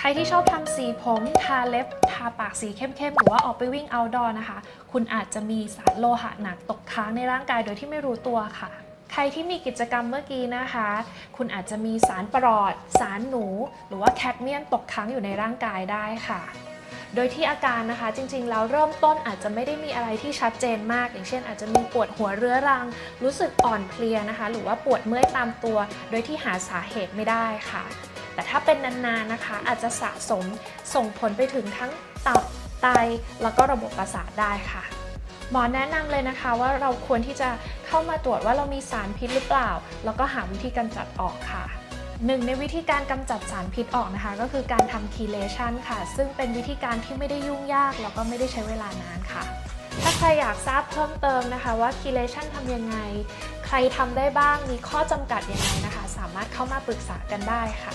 ใครที่ชอบทำสีผม ทาเล็บ ทาปากสีเข้มๆ หรือว่าออกไปวิ่ง outdoor นะคะ คุณอาจจะมีสารโลหะหนักตกค้างในร่างกายโดยที่ไม่รู้ตัวค่ะ ใครที่มีกิจกรรมเมื่อกี้นะคะ คุณอาจจะมีสารปลอด สารหนู หรือว่าแคดเมียมตกค้างอยู่ในร่างกายได้ค่ะโดยที่อาการนะคะจริงๆ แล้วเริ่มต้นอาจจะไม่ได้มีอะไรที่ชัดเจนมาก อย่างเช่น อาจจะมีปวดหัวเรื้อรัง รู้สึกอ่อนเพลียนะคะ หรือว่าปวดเมื่อยตามตัว โดยที่หาสาเหตุไม่ได้ค่ะ แต่ถ้าเป็นนานๆนะคะ อาจจะสะสมส่งผลไปถึงทั้งตับไตแล้วก็ระบบประสาทได้ค่ะ หมอแนะนำเลยนะคะว่าเราควรที่จะเข้ามาตรวจว่าเรามีสารพิษหรือเปล่า แล้วก็หาวิธีกำจัดออกค่ะหนึ่งในวิธีการกำจัดสารพิษออกนะคะ ก็คือการทำคีเลชันค่ะ ซึ่งเป็นวิธีการที่ไม่ได้ยุ่งยาก แล้วก็ไม่ได้ใช้เวลานานค่ะ ถ้าใครอยากทราบเพิ่มเติมนะคะ ว่าคีเลชันทำยังไง ใครทำได้บ้างมีข้อจำกัดยังไงนะคะ สามารถเข้ามาปรึกษากันได้ค่ะ